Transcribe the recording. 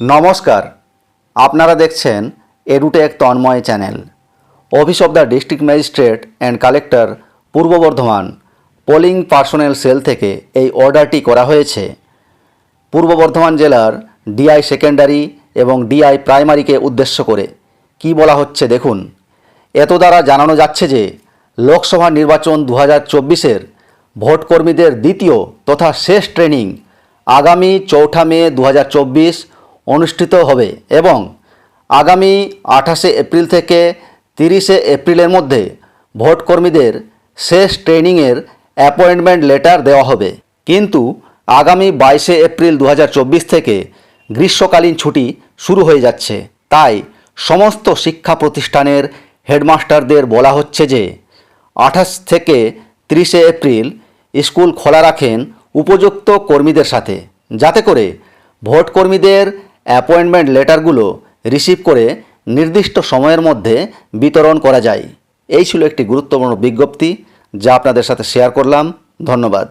নমস্কার, আপনারা দেখছেন Edutech Tanmoy channel. Office of the district magistrate and collector Purba Bardhaman, polling personnel sell থেকে এই অর্ডারটি করা হয়েছে। পূর্ব বর্ধমান জেলার ডিআই সেকেন্ডারি এবং ডিআই প্রাইমারিকে উদ্দেশ্য করে কি বলা হচ্ছে দেখুন। এত দ্বারা জানানো যাচ্ছে যে লোকসভা নির্বাচন দু হাজার চব্বিশের ভোটকর্মীদের দ্বিতীয় তথা শেষ ট্রেনিং আগামী চৌঠা মে দু হাজার চব্বিশ অনুষ্ঠিত হবে এবং আগামী আঠাশে এপ্রিল থেকে তিরিশে এপ্রিলের মধ্যে ভোটকর্মীদের শেষ ট্রেনিংয়ের অ্যাপয়েন্টমেন্ট লেটার দেওয়া হবে। কিন্তু আগামী বাইশে এপ্রিল দু হাজার চব্বিশ থেকে গ্রীষ্মকালীন ছুটি শুরু হয়ে যাচ্ছে। তাই সমস্ত শিক্ষা প্রতিষ্ঠানের হেডমাস্টারদের বলা হচ্ছে যে, আঠাশ থেকে তিরিশে এপ্রিল স্কুল খোলা রাখেন উপযুক্ত কর্মীদের সাথে, যাতে করে ভোট কর্মীদের অ্যাপয়েন্টমেন্ট লেটারগুলো রিসিভ করে নির্দিষ্ট সময়ের মধ্যে বিতরণ করা যায়। এই ছিল একটি গুরুত্বপূর্ণ বিজ্ঞপ্তি যা আপনাদের সাথে শেয়ার করলাম। ধন্যবাদ।